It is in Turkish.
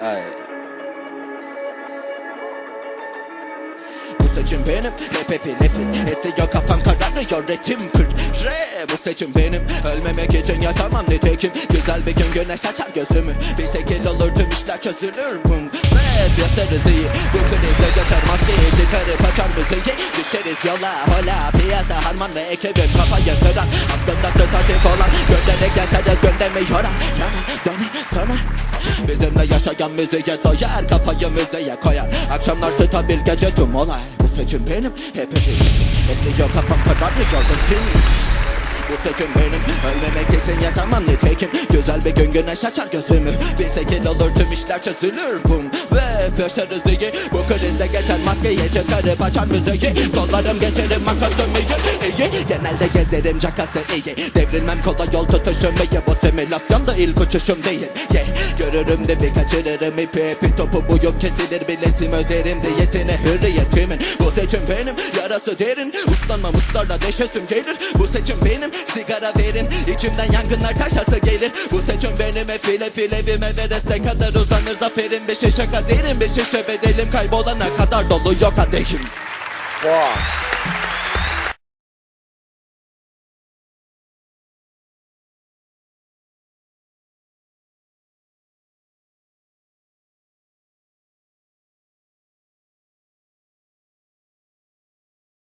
Ay. Seçim benim Rap efi nefil Esiyor kafam kararıyor ritim kır Re bu seçim benim Ölmemek için yaşamam nitekim Güzel bir gün güneş açar gözümü. Bir şekil olur tüm işler çözülür bum Ve yaşarız iyi Bu krizde geçer maskeyi çıkarıp açar müziği. Düşeriz yola hola Piyasa harman ve ekibim kafayı kıran döne sana. Bizimle yaşayan müziğe doyar Kafayı müziğe koyar. Akşamlar stabil gece tüm olay. Bu seçim benim hep hep Esiyor kafam kararmıyor ritim bu seçim benim Ölmemek için yaşamam nitekim Güzel bir gün güneş açar gözümü. Bir şekil olur tüm işler çözülür bum. Ve başarız iyi. Bu krizde geçen maskeyi çıkarıp açar müziği. Sollarım geçerim makasımı iyi Genelde gezerim cakası iyi. Devrilmem kolay yol tutuşum iyi Bu simülasyonda ilk uçuşum değil. Yeah. Görürüm de bir kaçırırım ipi ipi Topu buyum kesilir biletim öderim Diyetine hürriyetimin. Bu seçim benim yarası derin. Uslanmam ısrarla deşesim gelir. Bu seçim benim sigara verin. İçimden yangınlar taşası gelir. Bu seçim benim file file evime Everest'e kadar uzanır. Zaferim Bir şişe kaderim bir şişe bedelim Kaybolana kadar dolu. Yok kadehim Wow.